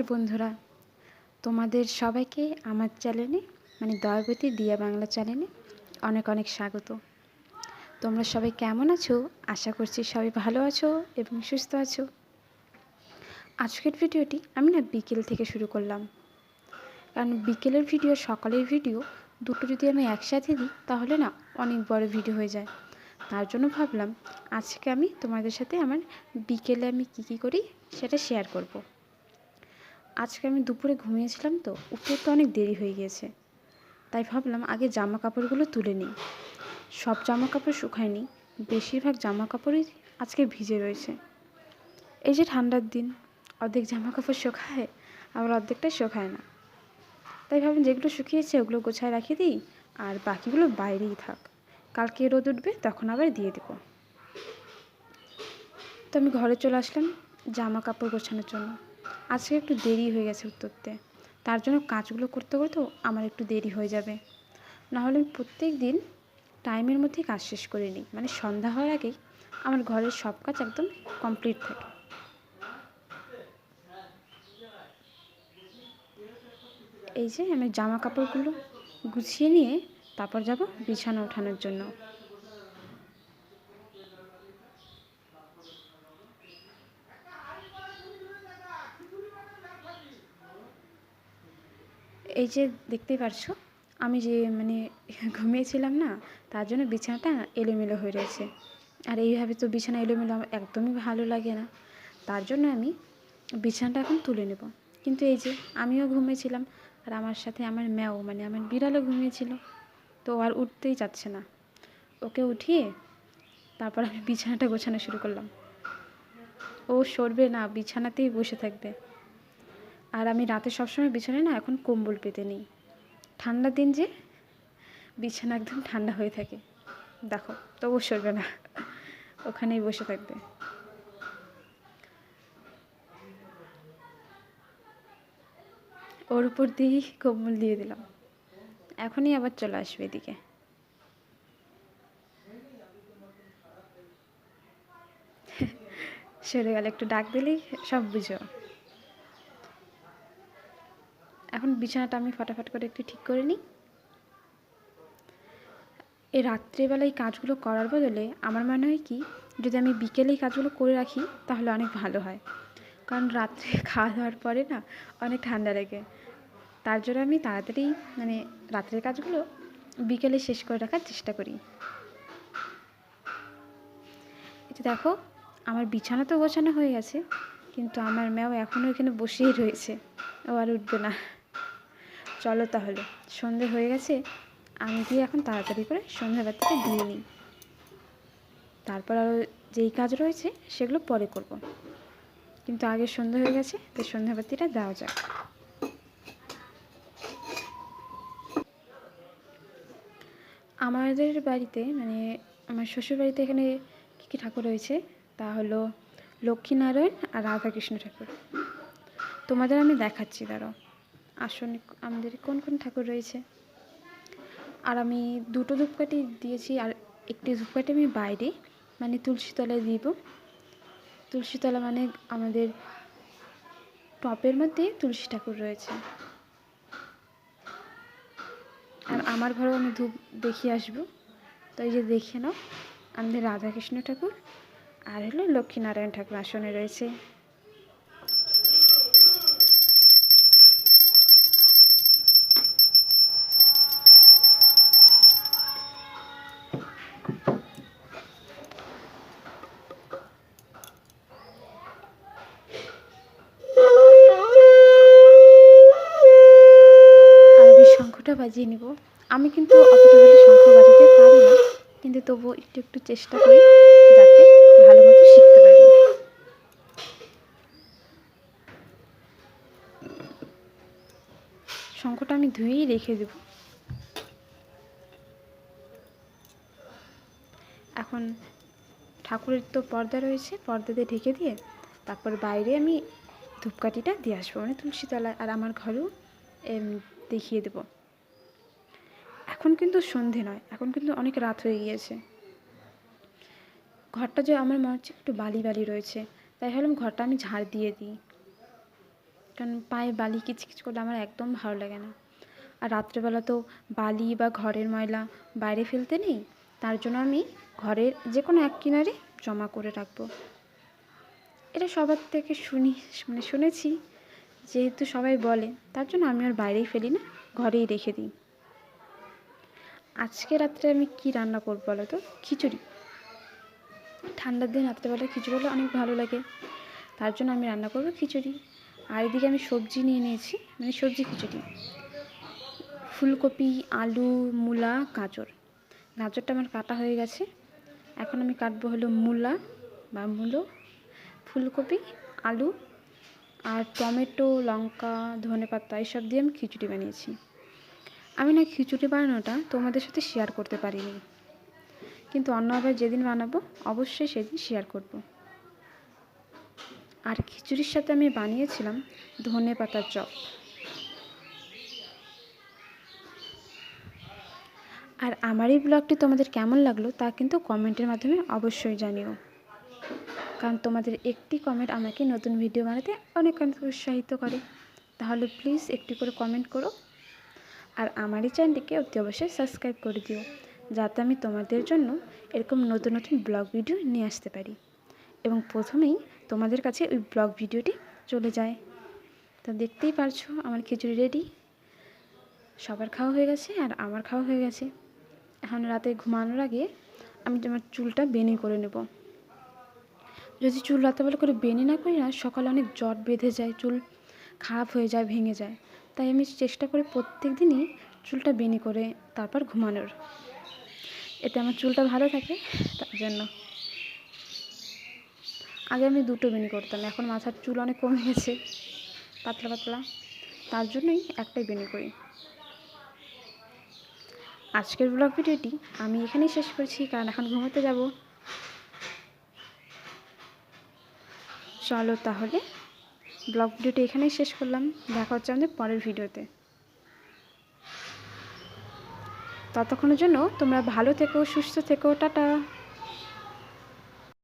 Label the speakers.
Speaker 1: নমস্কার বন্ধুরা। তোমাদের সবাইকে আমার চ্যানেলে মানে দয়াবতী দিয়া বাংলা চ্যানেলে অনেক অনেক স্বাগত। তোমরা সবাই কেমন আছো? আশা করছি সবাই ভালো আছো এবং সুস্থ আছো। আজকের ভিডিওটি আমি না বিকেল থেকে শুরু করলাম। কারণ বিকেলের ভিডিও, সকালের ভিডিও দুটো যদি আমি একসাথে দিই, তাহলে না অনেক বড় ভিডিও হয়ে যায়। তার জন্য ভাবলাম আজকে আমি তোমাদের সাথে আমার বিকেলে আমি কী কী করি সেটা শেয়ার করব। আজকে আমি দুপুরে ঘুমিয়েছিলাম তো, উঠতে তো অনেক দেরি হয়ে গিয়েছে। তাই ভাবলাম আগে জামা কাপড়গুলো তুলে নিই। সব জামা কাপড় শুকায়নি, বেশিরভাগ জামা কাপড়ই আজকে ভিজে রয়েছে। এই যে ঠান্ডার দিন, অর্ধেক জামা কাপড় শুকায়, আবার অর্ধেকটা শুকায় না। তাই ভাবলাম যেগুলো শুকিয়েছে ওগুলো গোছায় রাখিয়ে দিই, আর বাকিগুলো বাইরেই থাক। কালকে রোদ উঠবে, তখন আবার দিয়ে দেবো। তো আমি ঘরে চলে আসলাম জামা কাপড় গোছানোর জন্য। আজকে একটু দেরি হয়ে গেছে উত্তরতে। তার জন্য কাজগুলো করতে করতেও আমার একটু দেরি হয়ে যাবে। নাহলে আমি প্রত্যেক দিন টাইমের মধ্যেই কাজ শেষ করে নিই। মানে সন্ধ্যা হওয়ার আগেই আমার ঘরের সব কাজ একদম কমপ্লিট থাকে। এই যে আমি জামা কাপড়গুলো গুছিয়ে নিয়ে তারপর যাব বিছানা ওঠানোর জন্য। এই যে দেখতেই পারছ, আমি যে মানে ঘুমিয়েছিলাম না, তার জন্য বিছানাটা এলোমেলো হয়ে রয়েছে। আর এইভাবে তো বিছানা এলোমেলো আমার একদমই ভালো লাগে না। তার জন্য আমি বিছানাটা এখন তুলে নেব। কিন্তু এই যে আমিও ঘুমিয়েছিলাম, আর আমার সাথে আমার ম্যাও মানে আমার বিড়ালও ঘুমিয়েছিল। তো আর উঠতেই চাচ্ছে না। ওকে উঠিয়ে তারপর আমি বিছানাটা গোছানো শুরু করলাম। ও সরবে না, বিছানাতেই বসে থাকবে। আর আমি রাতে সবসময় বিছানায় না এখন কম্বল পেতে নিই। ঠান্ডার দিন যে, বিছানা একদম ঠান্ডা হয়ে থাকে। দেখো, তবু সরবে না। ওখানেই বসে থাকবে। ওর উপর দিয়েই কম্বল দিয়ে দিলাম। এখনই আবার চলে আসবে এদিকে। সরে গেলে, একটু ডাক দিলেই সব বুঝো। এখন বিছানাটা আমি ফটাফট করে একটু ঠিক করে নিই। এই রাত্রেবেলা এই কাজগুলো করার বদলে আমার মনে হয় কি, যদি আমি বিকেলে এই কাজগুলো করে রাখি, তাহলে অনেক ভালো হয়। কারণ রাত্রে খাওয়া দাওয়ার পরে না অনেক ঠান্ডা লাগে। তার জন্য আমি তাড়াতাড়ি মানে রাত্রের কাজগুলো বিকেলে শেষ করে রাখার চেষ্টা করি। এটা দেখো, আমার বিছানা তো গোছানো হয়ে গেছে, কিন্তু আমার ম্যাও এখনও এখানে বসেই রয়েছে। ও আর উঠবে না। চলো তাহলে, সন্ধে হয়ে গেছে, আমি গিয়ে এখন তাড়াতাড়ি করে সন্ধ্যাবাতিটা দিয়ে নিই। তারপর আরও যেই কাজ রয়েছে, সেগুলো পরে করব। কিন্তু আগে সন্ধে হয়ে গেছে তো সন্ধ্যাবাতিটা দেওয়া যাক। আমাদের বাড়িতে মানে আমার শ্বশুর বাড়িতে এখানে কী কী ঠাকুর রয়েছে? তা হলো লক্ষ্মীনারায়ণ আর রাধাকৃষ্ণ ঠাকুর। তোমাদের আমি দেখাচ্ছি, দাঁড়াও। আসনে আমাদের কোন কোন ঠাকুর রয়েছে? আর আমি দুটো ধূপকাঠি দিয়েছি, আর একটি ধূপকাঠি আমি বাইরে মানে তুলসীতলায় দিব। তুলসীতলা মানে আমাদের টপের মধ্যে তুলসী ঠাকুর রয়েছে। আর আমার ঘরেও আমি ধূপ দেখিয়ে আসব। তো এই যে দেখে নাও, আমাদের রাধাকৃষ্ণ ঠাকুর আর হলো লক্ষ্মীনারায়ণ ঠাকুর আসনে রয়েছে। বাজিয়ে নিব। আমি কিন্তু অতটা শঙ্খ বাজাতে কিন্তু তবুও একটু একটু চেষ্টা করি যাতে ভালো মতো শিখতে পারি। শঙ্খটা আমি ধুয়েই রেখে দেব। এখন ঠাকুরের তো পর্দা রয়েছে, পর্দাতে ঢেকে দিয়ে তারপর বাইরে আমি ধূপকাঠিটা দিয়ে আসব। মানে তুলসী তলায় আর আমার ঘরেও দেখিয়ে দেব। এখন কিন্তু সন্ধে নয়, এখন কিন্তু অনেক রাত হয়ে গিয়েছে। ঘরটা যে আমার মনে হচ্ছে একটু বালি বালি রয়েছে, তাই ভাবলাম ঘরটা আমি ঝাড় দিয়ে দিই। কারণ পায়ে বালি কিছু কিচকিচ করলে আমার একদম ভালো লাগে না। আর রাত্রেবেলা তো বালি বা ঘরের ময়লা বাইরে ফেলতে নেই, তার জন্য আমি ঘরের যে কোনো এক কিনারে জমা করে রাখব। এটা সবার থেকে শুনি মানে শুনেছি, যেহেতু সবাই বলে, তার জন্য আমি আর বাইরেই ফেলি না, ঘরেই রেখে দিই। আজকে রাত্রে আমি কি রান্না করব বলো তো খিচুড়ি। ঠান্ডার দিন রাত্রেবেলা খিচুড়ি হলে অনেক ভালো লাগে। তার জন্য আমি রান্না করব খিচুড়ি। আর এদিকে আমি সবজি নিয়ে নিয়েছি মানে সবজি খিচুড়ি। ফুলকপি, আলু, মূলা, গাজর। গাজরটা আমার কাটা হয়ে গেছে। এখন আমি কাটবো হলো মূলা বা মূলো, ফুলকপি, আলু আর টমেটো, লঙ্কা ধনে পাতা এইসব দিয়ে আমি খিচুড়ি বানিয়েছি। আমি না খিচুড়ি বানানোটা তোমাদের সাথে শেয়ার করতে পারিনি। কিন্তু অন্য আবার যেদিন বানাবো, অবশ্যই সেদিন শেয়ার করব। আর খিচুড়ির সাথে আমি বানিয়েছিলাম ধনে পাতার চপ। আর আমার এই ব্লগটি তোমাদের কেমন লাগল তা কিন্তু কমেন্টের মাধ্যমে অবশ্যই জানিও। কারণ তোমাদের একটি কমেন্ট আমাকে নতুন ভিডিও বানাতে অনেক অনেক উৎসাহিত করে। তাহলে প্লিজ একটি করে কমেন্ট করো। আর আমার এই চ্যানেলটিকে অতি অবশ্যই সাবস্ক্রাইব করে দিও, যাতে আমি তোমাদের জন্য এরকম নতুন নতুন ব্লগ ভিডিও নিয়ে আসতে পারি। এবং প্রথমেই তোমাদের কাছে ওই ব্লগ ভিডিওটি চলে যায়। তা দেখতেই পারছ আমার খিচুড়ি রেডি। সবার খাওয়া হয়ে গেছে আর আমার খাওয়া হয়ে গেছে। এখন রাতে ঘুমানোর আগে আমি আমার চুলটা বেনি করে নেব। যদি চুল রাতেবেলা করে বেনি না করি না, সকালে অনেক জট বেঁধে যায়, চুল খারাপ হয়ে যায়, ভেঙে যায়। তাই আমি চেষ্টা করি প্রত্যেক দিনই চুলটা বেনি করে তারপর ঘুমানোর। এতে আমার চুলটা ভালো থাকে, তার জন্য। আগে আমি দুটো বেনি করতাম, এখন মাথার চুল অনেক কমে গেছে, পাতলা পাতলা। তার জন্যই একটাই বেনি করি। আজকের ব্লগ ভিডিওটি আমি এখানেই শেষ করছি, কারণ এখন ঘুমাতে যাব। চলো তাহলে ব্লগ ভিডিওটি এখানেই শেষ করলাম। দেখা হচ্ছে আমাদের পরের ভিডিওতে। ততক্ষণের জন্য তোমরা ভালো থেকো, সুস্থ থেকো, টাটা।